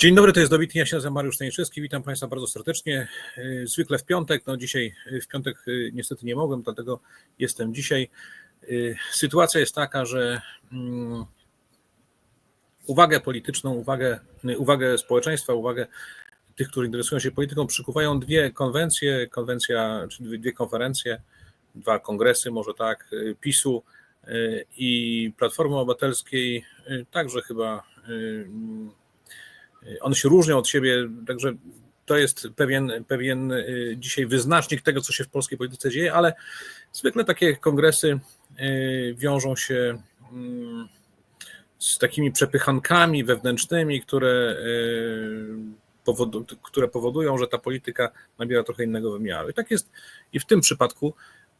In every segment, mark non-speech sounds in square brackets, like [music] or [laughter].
Dzień dobry, to jest Dawid, ja się nazywam Mariusz Staniszewski, witam Państwa bardzo serdecznie. Y, Zwykle w piątek, no dzisiaj y, w piątek y, niestety nie mogłem, dlatego jestem dzisiaj. Sytuacja jest taka, że mm, uwagę polityczną, uwagę, uwagę społeczeństwa, uwagę tych, którzy interesują się polityką, przykuwają dwie konwencje, konwencja, czy dwie, konferencje, dwa kongresy, może tak, PiSu i Platformy Obywatelskiej, także chyba one się różnią od siebie, także to jest pewien, pewien y, dzisiaj wyznacznik tego, co się w polskiej polityce dzieje, ale zwykle takie kongresy y, wiążą się mm, z takimi przepychankami wewnętrznymi, które, y, powodu, które powodują, że ta polityka nabiera trochę innego wymiaru. I tak jest i w tym przypadku.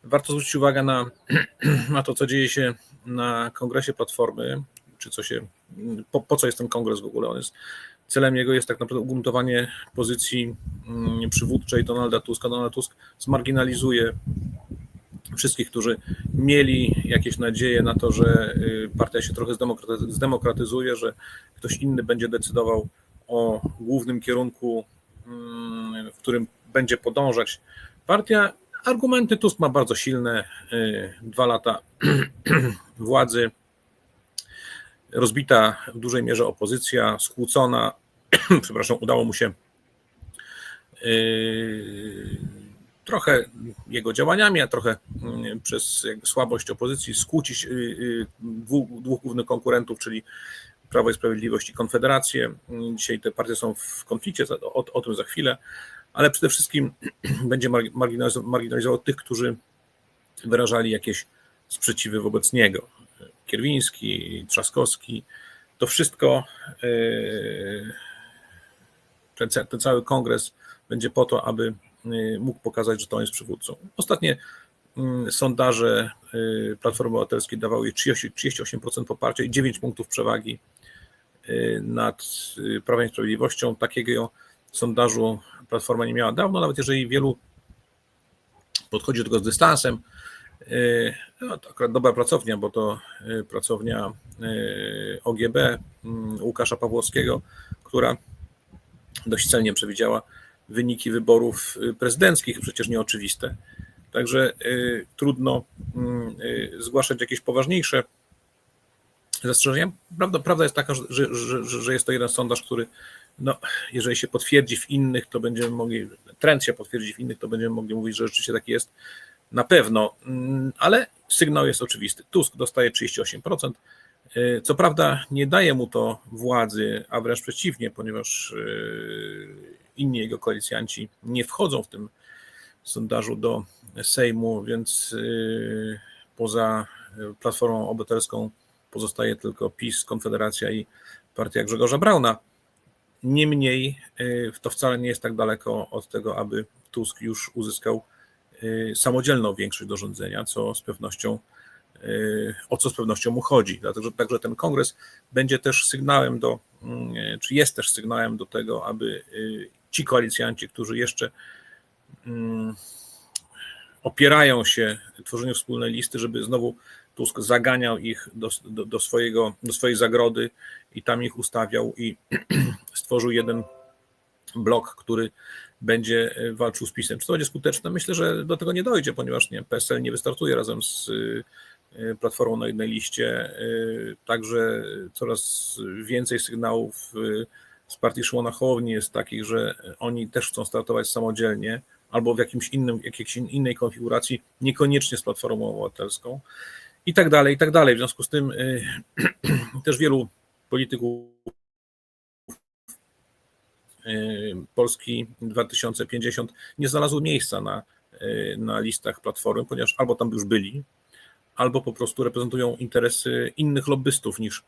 Warto zwrócić uwagę na, [clears throat] na to, co dzieje się na kongresie Platformy, czy co się, po, po co jest ten kongres w ogóle. On jest celem jego jest tak naprawdę ugruntowanie pozycji mm, przywódczej Donalda Tuska. Donald Tusk zmarginalizuje wszystkich, którzy mieli jakieś nadzieje na to, że y, partia się trochę zdemokraty- zdemokratyzuje, że ktoś inny będzie decydował o głównym kierunku, mm, w którym będzie podążać partia. Argumenty Tusk ma bardzo silne. y, Dwa lata [clears throat] władzy, rozbita w dużej mierze opozycja, skłócona. [clears throat] Przepraszam, udało mu się yy, trochę jego działaniami, a trochę yy, przez słabość opozycji skłócić yy, dwóch, głównych konkurentów, czyli Prawo i Sprawiedliwość i Konfederację. Dzisiaj te partie są w konflikcie, o, o tym za chwilę, ale przede wszystkim [clears throat] będzie margi- marginalizował, marginalizował tych, którzy wyrażali jakieś sprzeciwy wobec niego. Kierwiński, Trzaskowski, to wszystko, yy, ten, ten cały kongres będzie po to, aby yy, mógł pokazać, że to on jest przywódcą. Ostatnie yy, sondaże yy, Platformy Obywatelskiej dawały jej 30, 38% poparcia i 9 punktów przewagi nad Prawem i Sprawiedliwością. Takiego sondażu Platforma nie miała dawno, nawet jeżeli wielu podchodzi do tego z dystansem, No, to akurat dobra pracownia, bo to yy, pracownia yy, OGB mm, Łukasza Pawłowskiego, która dość celnie przewidziała wyniki wyborów prezydenckich, przecież nieoczywiste. Także trudno mm, zgłaszać jakieś poważniejsze zastrzeżenia. Prawda, prawda jest taka, że, że, że, jest to jeden sondaż, który, no, jeżeli się potwierdzi w innych, to będziemy mogli, trend się potwierdzi w innych, to będziemy mogli mówić, że rzeczywiście tak jest. Na pewno, mm, ale sygnał jest oczywisty. Tusk dostaje 38%. Yy, Co prawda nie daje mu to władzy, a wręcz przeciwnie, ponieważ yy, inni jego koalicjanci nie wchodzą w tym sondażu do Sejmu, więc yy, poza Platformą Obywatelską pozostaje tylko PiS, Konfederacja i partia Grzegorza Brauna. Niemniej to wcale nie jest tak daleko od tego, aby Tusk już uzyskał y, samodzielną większość do rządzenia, co z pewnością, y, o co z pewnością mu chodzi. Dlatego, także ten kongres będzie też sygnałem do, y, czy jest też sygnałem do tego, aby y, ci koalicjanci, którzy jeszcze mm, opierają się tworzeniu wspólnej listy, żeby znowu Tusk zaganiał ich do, do, do, swojego, do swojej zagrody i tam ich ustawiał i [clears throat] stworzył jeden blok, który będzie e, walczył z PiSem. Czy to będzie skuteczne? Myślę, że do tego nie dojdzie, ponieważ nie, PSL nie wystartuje razem z y, Platformą na jednej liście. Także coraz więcej sygnałów z partii Szymona Hołowni jest takich, że oni też chcą startować samodzielnie albo w jakimś innym, jakiejś innej konfiguracji, niekoniecznie z Platformą Obywatelską i tak dalej, i tak dalej. W związku z tym [clears throat] też wielu polityków Polski 2050 nie znalazło miejsca na, y, na listach Platformy, ponieważ albo tam już byli, albo po prostu reprezentują interesy innych lobbystów niż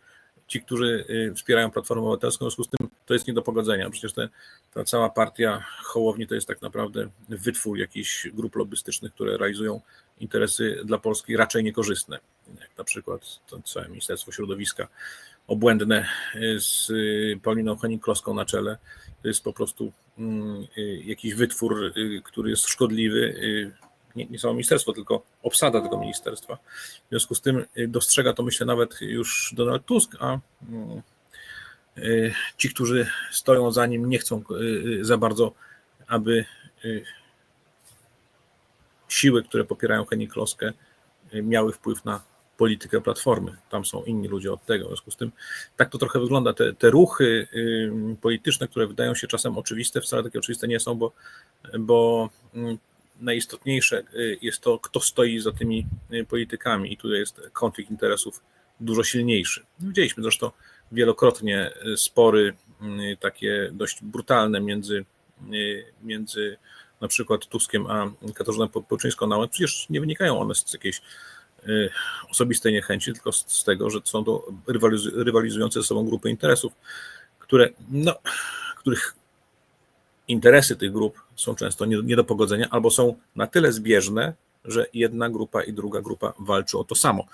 ci, którzy y, wspierają Platformę Obywatelską. W związku z tym to jest nie do pogodzenia. Przecież te, ta cała partia Hołowni to jest tak naprawdę wytwór jakichś grup lobbystycznych, które realizują interesy dla Polski raczej niekorzystne, jak na przykład to całe Ministerstwo Środowiska obłędne y, z y, Pauliną Henning-Kloską na czele. To jest po prostu mm, y, jakiś wytwór, który jest szkodliwy, nie, nie samo ministerstwo, tylko obsada tego ministerstwa. W związku z tym dostrzega to, myślę, nawet już Donald Tusk, a, mm, ci, którzy stoją za nim, nie chcą za bardzo, aby siły, które popierają Kloskę, miały wpływ na politykę Platformy. Tam są inni ludzie od tego. W związku z tym tak to trochę wygląda. Te, te ruchy polityczne, które wydają się czasem oczywiste, wcale takie oczywiste nie są, bo, bo najistotniejsze y, jest to, kto stoi za tymi y, politykami i tutaj jest konflikt interesów dużo silniejszy. Widzieliśmy zresztą wielokrotnie y, spory takie dość brutalne między, między na przykład Tuskiem a Katarzyną Połczyńską, no, ale przecież nie wynikają one z jakiejś osobistej niechęci, tylko z tego, że są to rywalizujące ze sobą grupy interesów, które, no, których interesy tych grup są często nie, nie do pogodzenia albo są na tyle zbieżne, że jedna grupa i druga grupa walczy o to samo.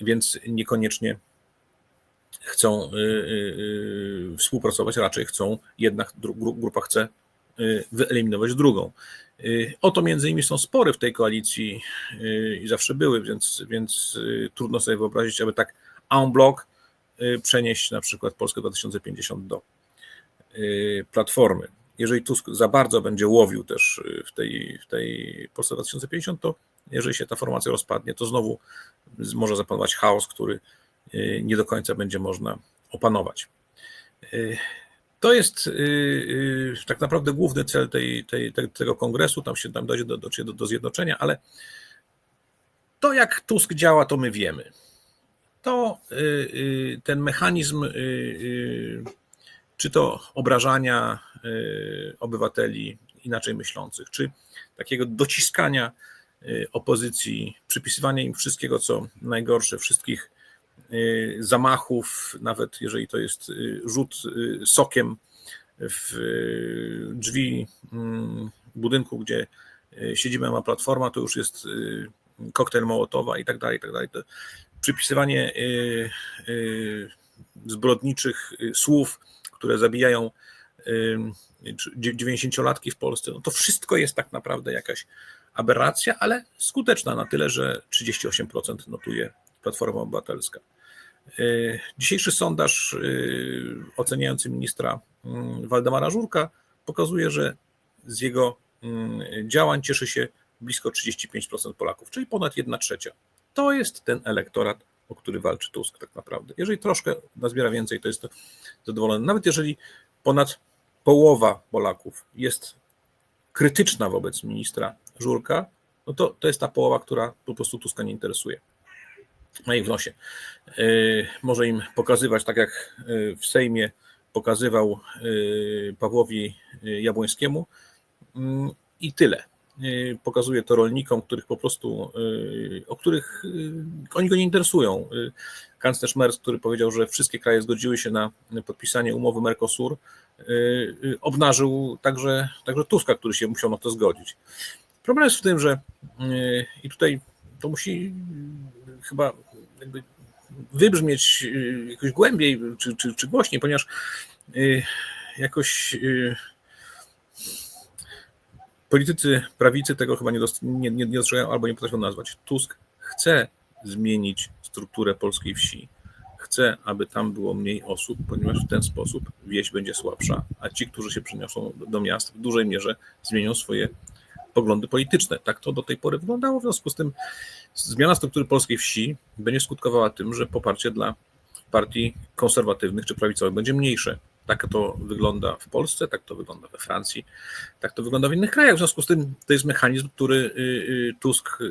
Więc niekoniecznie chcą y, y, y, współpracować, raczej chcą, jedna grupa chce wyeliminować drugą. O to między innymi są spory w tej koalicji i zawsze były, więc, więc trudno sobie wyobrazić, aby tak en bloc przenieść na przykład Polskę 2050 do Platformy jeżeli Tusk za bardzo będzie łowił też y, w tej, w tej Polsce 2050, to jeżeli się ta formacja rozpadnie, to znowu może zapanować chaos, który y, nie do końca będzie można opanować. Y, to jest tak naprawdę główny cel tej, tej, tego kongresu, tam się tam dojdzie do, do, do zjednoczenia, ale to jak Tusk działa, to my wiemy. To ten mechanizm czy to obrażania y, obywateli inaczej myślących, czy takiego dociskania y, opozycji, przypisywania im wszystkiego, co najgorsze, wszystkich y, zamachów, nawet jeżeli to jest rzut sokiem w drzwi mm, budynku, gdzie siedzimy, ma platforma, to już jest koktajl Mołotowa i tak dalej, i tak dalej. To przypisywanie zbrodniczych słów które zabijają 90-latki w Polsce, no to wszystko jest tak naprawdę jakaś aberracja, ale skuteczna na tyle, że 38% notuje Platforma Obywatelska. Y, dzisiejszy sondaż y, oceniający ministra Waldemara Żurka pokazuje, że z jego działań cieszy się blisko 35% Polaków, czyli ponad 1 trzecia. To jest ten elektorat, o który walczy Tusk tak naprawdę. Jeżeli troszkę nazbiera więcej, to jest zadowolony. Nawet jeżeli ponad połowa Polaków jest krytyczna wobec ministra Żurka, no to, to jest ta połowa, która po prostu Tuska nie interesuje. Ma ich w nosie. Yy, może im pokazywać, tak jak yy, w Sejmie pokazywał yy, Pawłowi Jabłońskiemu i tyle. Y, pokazuje to rolnikom, których po prostu, y, o których y, oni go nie interesują. Kanclerz Merz, który powiedział, że wszystkie kraje zgodziły się na podpisanie umowy Mercosur, obnażył także, także Tuska, który się musiał na to zgodzić. Problem jest w tym, że i tutaj to musi chyba wybrzmieć jakoś głębiej czy, czy, czy głośniej, ponieważ jakoś Politycy prawicy tego chyba nie, nie, nie, nie dostrzegają albo nie potrafią nazwać. Tusk chce zmienić strukturę polskiej wsi. Chce, aby tam było mniej osób, ponieważ w ten sposób wieś będzie słabsza, a ci, którzy się przeniosą do miast, w dużej mierze zmienią swoje poglądy polityczne. Tak to do tej pory wyglądało. W związku z tym zmiana struktury polskiej wsi będzie skutkowała tym, że poparcie dla partii konserwatywnych czy prawicowych będzie mniejsze. Tak to wygląda w Polsce, tak to wygląda we Francji, tak to wygląda w innych krajach. W związku z tym to jest mechanizm, który y, y, Tusk y,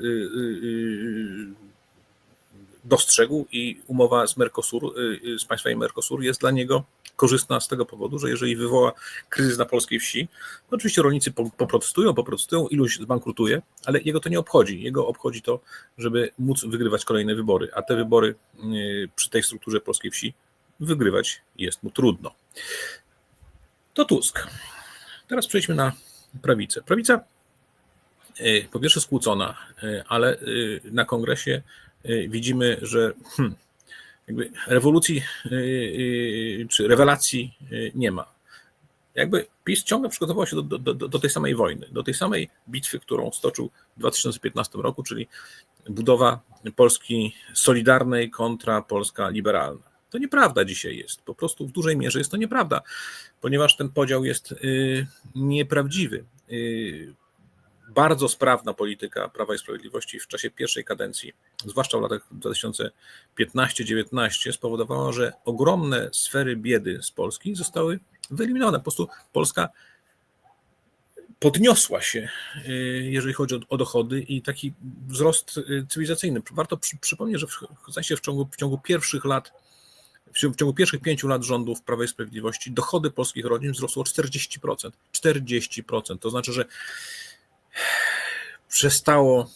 dostrzegł i umowa z Mercosur, z państwami Mercosur jest dla niego korzystna z tego powodu, że jeżeli wywoła kryzys na polskiej wsi, to oczywiście rolnicy poprotestują, poprotestują, iluś zbankrutuje, ale jego to nie obchodzi. Jego obchodzi to, żeby móc wygrywać kolejne wybory, a te wybory przy tej strukturze polskiej wsi wygrywać jest mu trudno. To Tusk. Teraz przejdźmy na prawicę. Prawica y, po pierwsze skłócona, y, ale y, na kongresie widzimy, że hmm, jakby rewolucji czy rewelacji nie ma. Jakby PiS ciągle przygotował się do, do, do, tej samej wojny, do tej samej bitwy, którą stoczył w 2015 roku, czyli budowa Polski solidarnej kontra Polska liberalna. To nieprawda dzisiaj jest. Po prostu w dużej mierze jest to nieprawda, ponieważ ten podział jest nieprawdziwy bardzo sprawna polityka Prawa i Sprawiedliwości w czasie pierwszej kadencji, zwłaszcza w latach 2015-19, spowodowała, że ogromne sfery biedy z Polski zostały wyeliminowane. Po prostu Polska podniosła się, y, jeżeli chodzi o, dochody i taki wzrost y, cywilizacyjny. Warto przy, przypomnieć, że w, sensie w, ciągu, w ciągu pierwszych lat w ciągu pierwszych pięciu lat rządów Prawa i Sprawiedliwości dochody polskich rodzin wzrosły o 40%. 40%. To znaczy, że przestało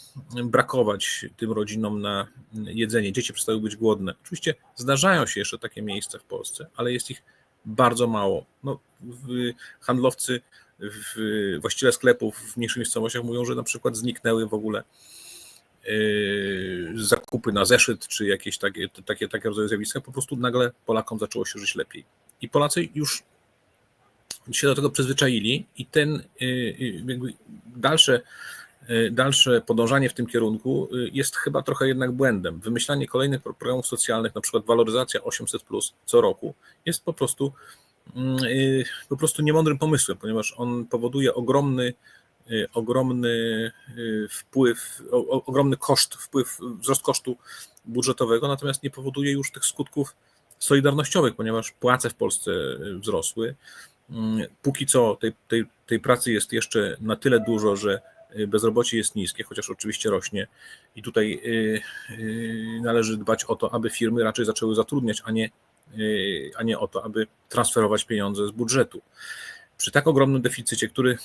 brakować tym rodzinom na jedzenie, dzieci przestały być głodne. Oczywiście zdarzają się jeszcze takie miejsca w Polsce, ale jest ich bardzo mało. No, handlowcy, właściciele sklepów w mniejszych miejscowościach mówią, że na przykład zniknęły w ogóle yy, zakupy na zeszyt, czy jakieś takie, takie, takie rodzaje zjawiska, po prostu nagle Polakom zaczęło się żyć lepiej. I Polacy już się do tego przyzwyczaili i ten y, y, jakby dalsze, y, dalsze podążanie w tym kierunku jest chyba trochę jednak błędem. Wymyślanie kolejnych programów socjalnych, na przykład waloryzacja 800 plus co roku, jest po prostu mm, po prostu niemądrym pomysłem, ponieważ on powoduje ogromny ogromny wpływ, ogromny koszt, wpływ, wzrost kosztu budżetowego, natomiast nie powoduje już tych skutków solidarnościowych, ponieważ płace w Polsce wzrosły, póki co tej, tej, tej pracy jest jeszcze na tyle dużo, że y, bezrobocie jest niskie, chociaż oczywiście rośnie. I tutaj y, y, należy dbać o to, aby firmy raczej zaczęły zatrudniać, a nie, a nie o to, aby transferować pieniądze z budżetu przy tak ogromnym deficycie, który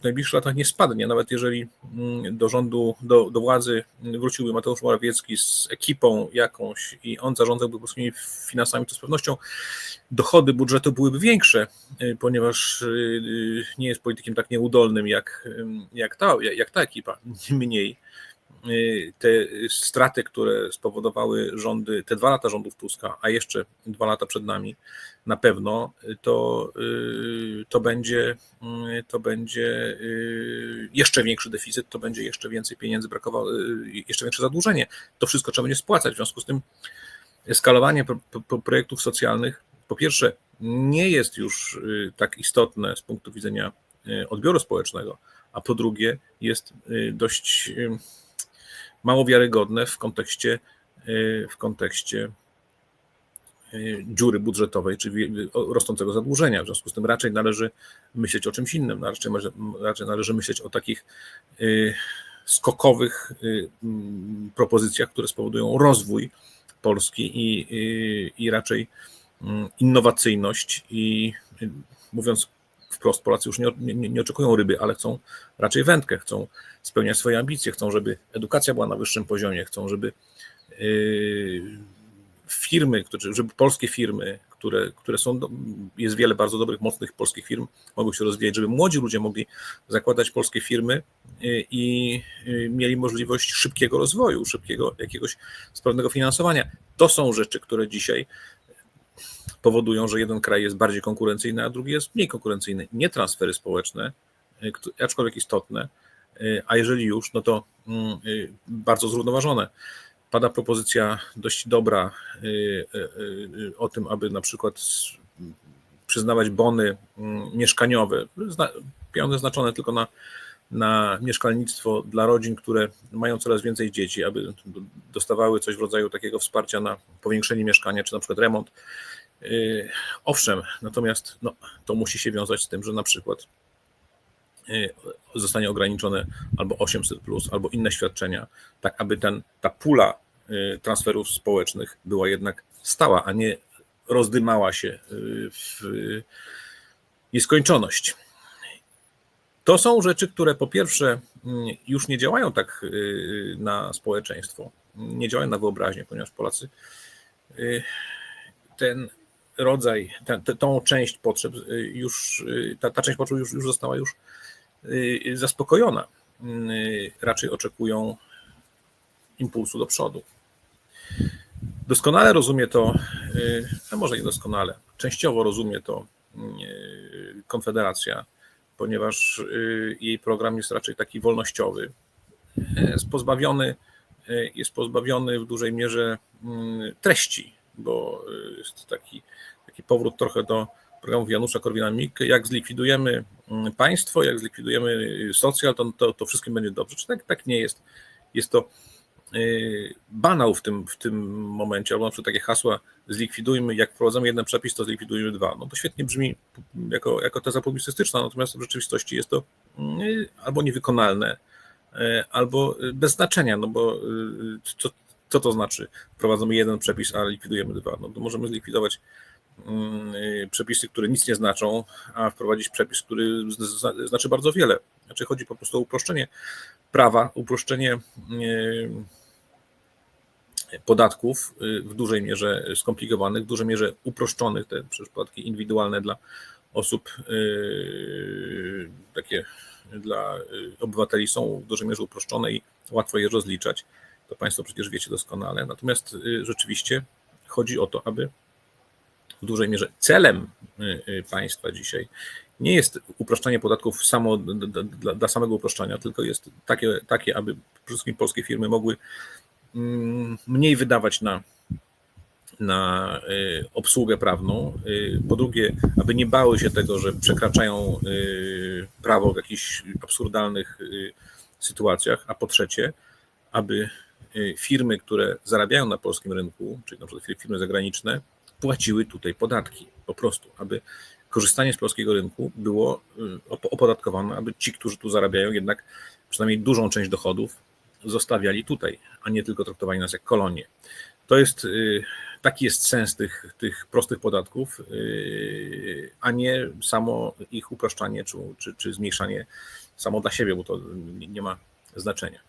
w najbliższych latach nie spadnie, nawet jeżeli mm, do rządu, do, do władzy wróciłby Mateusz Morawiecki z ekipą jakąś i on zarządzałby polskimi finansami, to z pewnością dochody budżetu byłyby większe, y, ponieważ y, nie jest politykiem tak nieudolnym jak, jak, ta, jak ta ekipa. [laughs] Niemniej Y, te straty, które spowodowały rządy, te dwa lata rządów Tuska, a jeszcze dwa lata przed nami, na pewno to, y, to będzie, y, to będzie jeszcze większy deficyt, to będzie jeszcze więcej pieniędzy brakowało, jeszcze większe zadłużenie. To wszystko trzeba będzie spłacać. W związku z tym skalowanie projektów socjalnych, po pierwsze, nie jest już tak istotne z punktu widzenia odbioru społecznego, a po drugie, jest dość mało wiarygodne w kontekście, y, w kontekście y, dziury budżetowej, czy rosnącego zadłużenia. W związku z tym raczej należy myśleć o czymś innym. Raczej, raczej należy myśleć o takich skokowych propozycjach, które spowodują rozwój Polski i, i, i raczej innowacyjność i mówiąc wprost Polacy już nie, nie, nie, oczekują ryby, ale chcą raczej wędkę, chcą spełniać swoje ambicje, chcą, żeby edukacja była na wyższym poziomie, chcą, żeby yy, firmy, żeby polskie firmy, które, które są, jest wiele bardzo dobrych, mocnych polskich firm, mogły się rozwijać, żeby młodzi ludzie mogli zakładać polskie firmy yy, i yy, mieli możliwość szybkiego rozwoju, szybkiego jakiegoś sprawnego finansowania. To są rzeczy, które dzisiaj powodują, że jeden kraj jest bardziej konkurencyjny, a drugi jest mniej konkurencyjny. Nie transfery społeczne, y, aczkolwiek istotne, y, a jeżeli już, no to mm, y, bardzo zrównoważone. Pada propozycja dość dobra o tym, aby na przykład przyznawać bony mm, mieszkaniowe, pieniądze znaczone tylko na, na mieszkalnictwo dla rodzin, które mają coraz więcej dzieci, aby dostawały coś w rodzaju takiego wsparcia na powiększenie mieszkania, czy na przykład remont. Y, owszem, natomiast no, to musi się wiązać z tym, że na przykład y, zostanie ograniczone albo 800, plus, albo inne świadczenia, tak aby ten, ta pula y, transferów społecznych była jednak stała, a nie rozdymała się w nieskończoność. To są rzeczy, które po pierwsze mm, już nie działają tak na społeczeństwo, nie działają na wyobraźnię, ponieważ Polacy ten rodzaj, tę, tą część potrzeb y, już, y, ta, ta część potrzeb już, już została już y, zaspokojona. Raczej oczekują impulsu do przodu. Doskonale rozumie to, a może nie doskonale, częściowo rozumie to Konfederacja, ponieważ jej program jest raczej taki wolnościowy. Jest pozbawiony, jest pozbawiony w dużej mierze treści bo jest taki, taki powrót trochę do programów Janusza Korwina-Mikke, jak zlikwidujemy mm, państwo, jak zlikwidujemy socjal, to, to, to wszystkim będzie dobrze. Czy tak, tak nie jest? Jest to y, banał w tym, w tym momencie, albo na przykład takie hasła zlikwidujmy, jak wprowadzamy jeden przepis, to zlikwidujmy dwa. No to świetnie brzmi jako, jako teza publicystyczna, natomiast w rzeczywistości jest to y, albo niewykonalne, y, albo bez znaczenia, no bo co, co to znaczy? Wprowadzamy jeden przepis, a likwidujemy dwa. No to możemy zlikwidować Mm, y, przepisy, które nic nie znaczą, a wprowadzić przepis, który znaczy bardzo wiele. Znaczy chodzi po prostu o uproszczenie prawa, uproszczenie y, podatków y, w dużej mierze skomplikowanych, w dużej mierze uproszczonych, te przypadki indywidualne dla osób, takie dla obywateli są w dużej mierze uproszczone i łatwo je rozliczać. To Państwo przecież wiecie doskonale. Natomiast rzeczywiście chodzi o to, aby w dużej mierze celem y, y, państwa dzisiaj nie jest uproszczanie podatków samo dla, dla samego uproszczania, tylko jest takie, takie, aby przede wszystkim polskie firmy mogły mm, mniej wydawać na, na y, obsługę prawną. Po drugie, aby nie bały się tego, że przekraczają prawo w jakichś absurdalnych sytuacjach, a po trzecie, aby firmy, które zarabiają na polskim rynku, czyli na przykład firmy zagraniczne, płaciły tutaj podatki. Po prostu, aby korzystanie z polskiego rynku było y, opodatkowane, aby ci, którzy tu zarabiają, jednak przynajmniej dużą część dochodów zostawiali tutaj, a nie tylko traktowali nas jak kolonie. To jest, y, taki jest sens tych, tych prostych podatków, y, a nie samo ich upraszczanie czy, czy, czy zmniejszanie samo dla siebie, bo to nie ma znaczenia.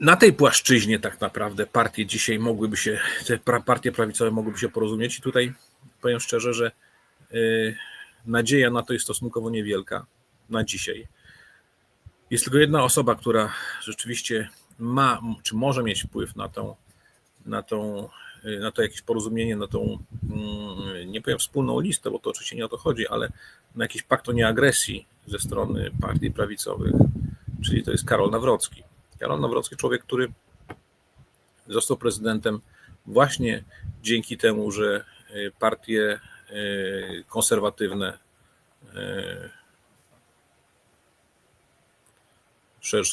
Na tej płaszczyźnie tak naprawdę partie dzisiaj mogłyby się, te partie prawicowe mogłyby się porozumieć i tutaj powiem szczerze, że y, nadzieja na to jest stosunkowo niewielka na dzisiaj. Jest tylko jedna osoba, która rzeczywiście ma, czy może mieć wpływ na tą, na tą, y, na to jakieś porozumienie, na tą, mm, nie powiem wspólną listę, bo to oczywiście nie o to chodzi, ale na jakiś pakt o nieagresji ze strony partii prawicowych, czyli to jest Karol Nawrocki. Karol Nawrocki, człowiek, który został prezydentem właśnie dzięki temu, że e, partie e, konserwatywne e,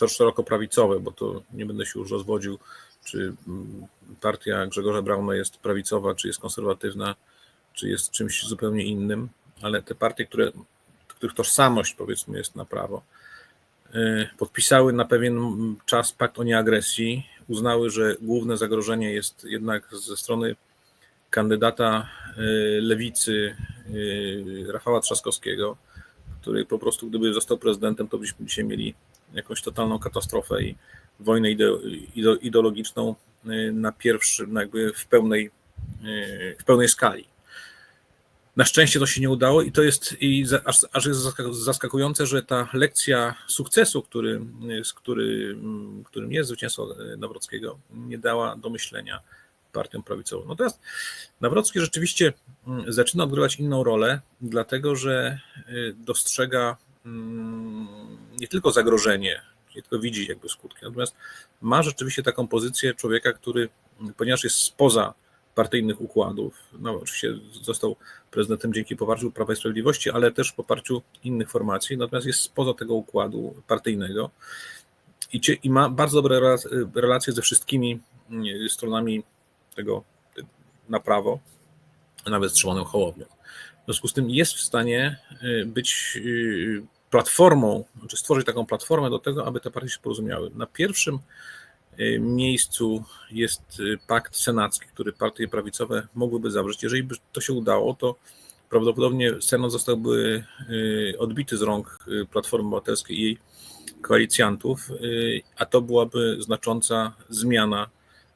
szeroko prawicowe, bo to nie będę się już rozwodził, czy mm, partia Grzegorza Brauna jest prawicowa, czy jest konserwatywna, czy jest czymś zupełnie innym, ale te partie, które, których tożsamość powiedzmy jest na prawo, podpisały na pewien czas pakt o nieagresji, uznały, że główne zagrożenie jest jednak ze strony kandydata e, lewicy e, Rafała Trzaskowskiego, który po prostu gdyby został prezydentem, to byśmy dzisiaj mieli jakąś totalną katastrofę i wojnę ideologiczną na pierwszym, jakby w pełnej, w pełnej skali. Na szczęście to się nie udało i to jest i aż, aż jest zaskakujące, że ta lekcja sukcesu, który, z który, którym jest zwycięstwo Nawrockiego, nie dała do myślenia partią prawicową. Natomiast Nawrocki rzeczywiście mm, zaczyna odgrywać inną rolę, dlatego że y, dostrzega mm, nie tylko zagrożenie, nie tylko widzi jakby skutki, natomiast ma rzeczywiście taką pozycję człowieka, który, ponieważ jest spoza partyjnych układów. No, oczywiście został prezydentem dzięki poparciu Prawa i Sprawiedliwości, ale też poparciu innych formacji, natomiast jest spoza tego układu partyjnego i, i ma bardzo dobre relacje ze wszystkimi mm, stronami tego na prawo, nawet z Szymonem Hołownią. W związku z tym jest w stanie y, być y, platformą, czy stworzyć taką platformę do tego, aby te partie się porozumiały. Na pierwszym miejscu jest y, pakt senacki, który partie prawicowe mogłyby zawrzeć. Jeżeli by to się udało, to prawdopodobnie Senat zostałby y, odbity z rąk Platformy Obywatelskiej i jej koalicjantów, a to byłaby znacząca zmiana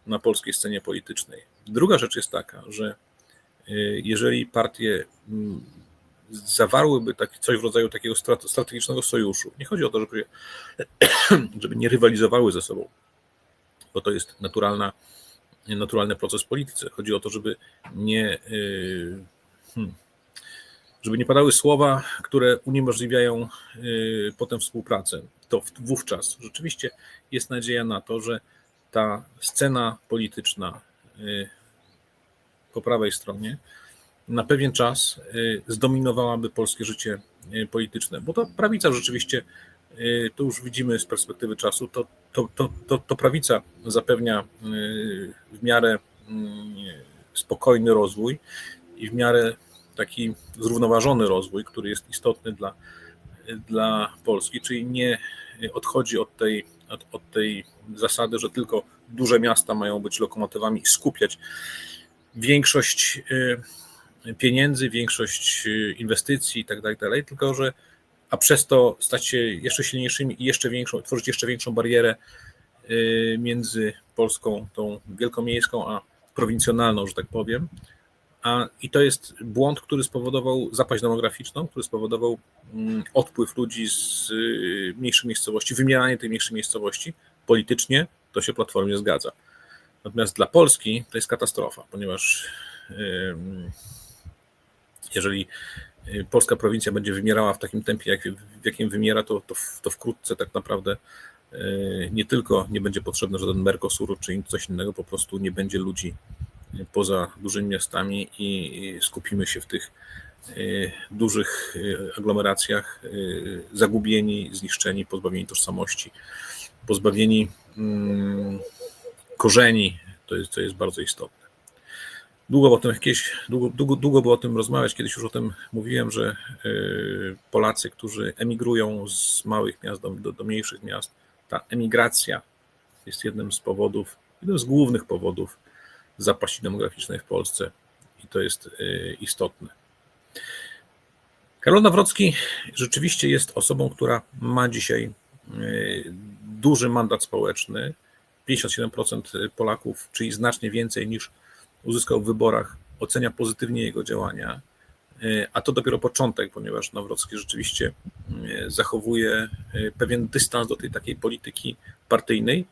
na polskiej scenie politycznej. Druga rzecz jest taka, że jeżeli partie mm, zawarłyby taki, coś w rodzaju takiego strategicznego sojuszu, nie chodzi o to, żeby, [coughs] żeby nie rywalizowały ze sobą, bo to jest naturalna, naturalny proces w polityce. Chodzi o to, żeby nie, y, hmm, żeby nie padały słowa, które uniemożliwiają y, potem współpracę. To wówczas rzeczywiście jest nadzieja na to, że ta scena polityczna y, po prawej stronie na pewien czas zdominowałaby polskie życie polityczne, bo to prawica rzeczywiście, to już widzimy z perspektywy czasu, to, to, to, to, to prawica zapewnia w miarę spokojny rozwój i w miarę taki zrównoważony rozwój, który jest istotny dla, dla Polski, czyli nie odchodzi od tej, od, od tej zasady, że tylko duże miasta mają być lokomotywami i skupiać większość y, pieniędzy, większość y, inwestycji i tak dalej, tak tylko że a przez to stać się jeszcze silniejszymi i jeszcze większą, tworzyć jeszcze większą barierę y, między Polską, tą wielkomiejską, a prowincjonalną, że tak powiem. A, I to jest błąd, który spowodował zapaść demograficzną, który spowodował mm, odpływ ludzi z mniejszych miejscowości, wymieranie tej mniejszej miejscowości politycznie, to się Platformie zgadza. Natomiast dla Polski to jest katastrofa, ponieważ jeżeli y, polska prowincja będzie wymierała w takim tempie, jak, w jakim wymiera, to, to, to wkrótce tak naprawdę y, nie tylko nie będzie potrzebny żaden Mercosur czy coś innego, po prostu nie będzie ludzi y, poza dużymi miastami i skupimy się w tych dużych aglomeracjach, zagubieni, zniszczeni, pozbawieni tożsamości, pozbawieni mm, korzeni, to jest, to jest bardzo istotne. Długo o tym jakieś, długo, długo, długo było o tym rozmawiać, kiedyś już o tym mówiłem, że y, Polacy, którzy emigrują z małych miast do, do, do mniejszych miast, ta emigracja jest jednym z powodów, jednym z głównych powodów zapaści demograficznej w Polsce i to jest y, istotne. Karol Nawrocki rzeczywiście jest osobą, która ma dzisiaj y, duży mandat społeczny, 57% Polaków, czyli znacznie więcej niż uzyskał w wyborach, ocenia pozytywnie jego działania. A to dopiero początek, ponieważ Nawrocki rzeczywiście e, zachowuje e, pewien dystans do tej takiej polityki partyjnej,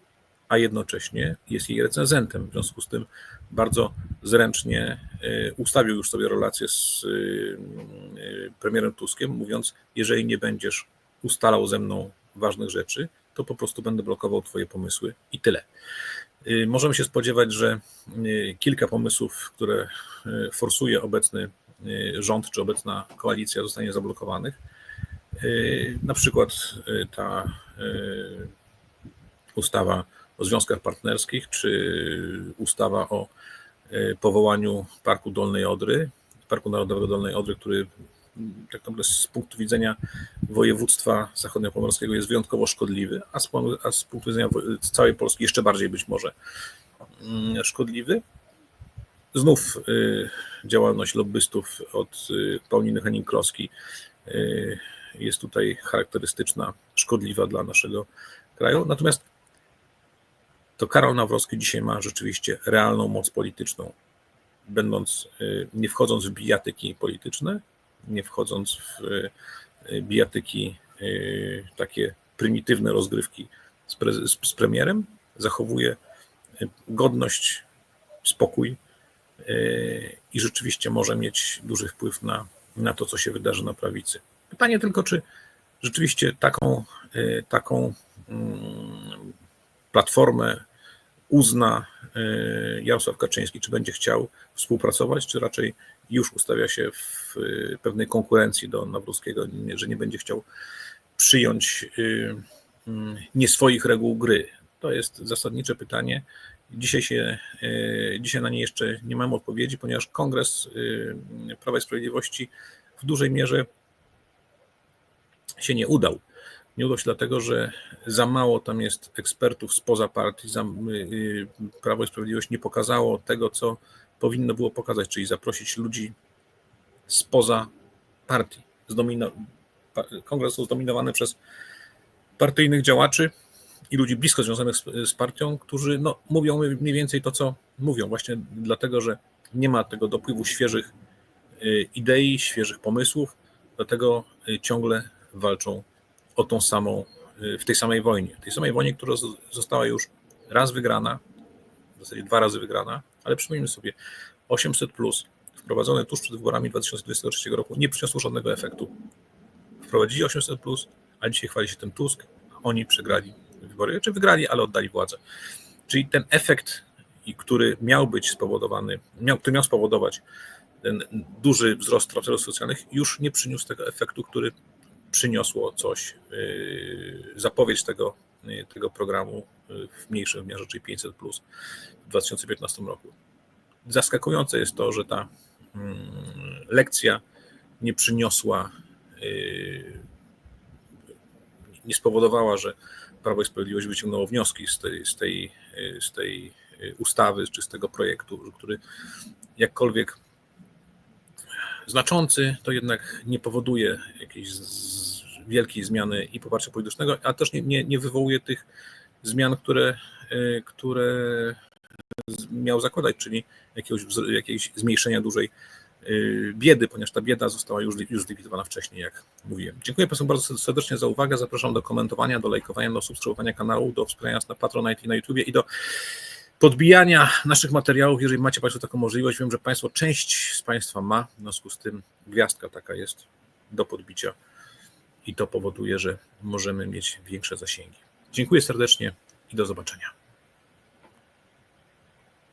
a jednocześnie jest jej recenzentem. W związku z tym bardzo zręcznie e, ustawił już sobie relację z premierem Tuskiem, mówiąc: Jeżeli nie będziesz ustalał ze mną ważnych rzeczy, to po prostu będę blokował Twoje pomysły i tyle. Y, możemy się spodziewać, że y, kilka pomysłów, które y, forsuje obecny rząd czy obecna koalicja, zostanie zablokowanych. Na przykład ta ustawa o związkach partnerskich, czy ustawa o powołaniu Parku Dolnej Odry, Parku Narodowego Dolnej Odry, który tak naprawdę z punktu widzenia województwa zachodniopomorskiego jest wyjątkowo szkodliwy, a z, a z punktu widzenia całej Polski jeszcze bardziej być może mm, szkodliwy. Znów y, działalność lobbystów od y, Pauliny Henning-Kloski y, jest tutaj charakterystyczna, szkodliwa dla naszego kraju. Natomiast to Karol Nawrocki dzisiaj ma rzeczywiście realną moc polityczną, będąc, nie wchodząc w bijatyki polityczne, nie wchodząc w e, bijatyki e, takie prymitywne rozgrywki z, pre, z, premierem, zachowuje e, godność, spokój i rzeczywiście może mieć duży wpływ na, na to, co się wydarzy na prawicy. Pytanie tylko, czy rzeczywiście taką, taką mm, platformę uzna Jarosław Kaczyński, czy będzie chciał współpracować, czy raczej już ustawia się w y, pewnej konkurencji do Nawrockiego, że nie będzie chciał przyjąć y, mm, nie swoich reguł gry. To jest zasadnicze pytanie. Dzisiaj, się, dzisiaj na nie jeszcze nie mamy odpowiedzi, ponieważ Kongres Prawa i Sprawiedliwości w dużej mierze się nie udał. Nie udał się dlatego, że za mało tam jest ekspertów spoza partii. Prawo i Sprawiedliwość nie pokazało tego, co powinno było pokazać, czyli zaprosić ludzi spoza partii. Zdomino... Kongres został zdominowany przez partyjnych działaczy i ludzi blisko związanych z, partią, którzy no, mówią mniej więcej to, co mówią, właśnie dlatego, że nie ma tego dopływu świeżych y, idei, świeżych pomysłów, dlatego y, ciągle walczą o tą samą, y, w tej samej wojnie. Tej samej wojnie, która została już raz wygrana, w zasadzie dwa razy wygrana, ale przypomnijmy sobie, 800 plus wprowadzone tuż przed wyborami 2023 roku nie przyniosło żadnego efektu. Wprowadzili 800 plus, a dzisiaj chwali się tym Tusk, a oni przegrali wybory, czy wygrali, ale oddali władzę. Czyli ten efekt, który miał być spowodowany, miał, który miał spowodować ten duży wzrost transferów socjalnych, już nie przyniósł tego efektu, który przyniosło coś, yy, zapowiedź tego, yy, tego programu yy, w mniejszym wymiarze, czyli 500 plus w 2015 roku. Zaskakujące jest to, że ta mm, lekcja nie przyniosła, nie spowodowała, że Prawo i Sprawiedliwość wyciągnęło wnioski z tej, z tej, z tej ustawy czy z tego projektu, który jakkolwiek znaczący, to jednak nie powoduje jakiejś wielkiej zmiany i poparcia politycznego, a też nie, nie, nie wywołuje tych zmian, które, e, które miał zakładać, czyli jakiegoś, jakiegoś zmniejszenia dużej e, biedy, ponieważ ta bieda została już, już zlikwidowana wcześniej, jak mówiłem. Dziękuję Państwu bardzo serdecznie za uwagę. Zapraszam do komentowania, do lajkowania, do subskrybowania kanału, do wspierania nas na Patronite i na YouTubie i do podbijania naszych materiałów, jeżeli macie Państwo taką możliwość. Wiem, że Państwo, część z Państwa ma, w związku z tym gwiazdka taka jest do podbicia i to powoduje, że możemy mieć większe zasięgi. Dziękuję serdecznie i do zobaczenia.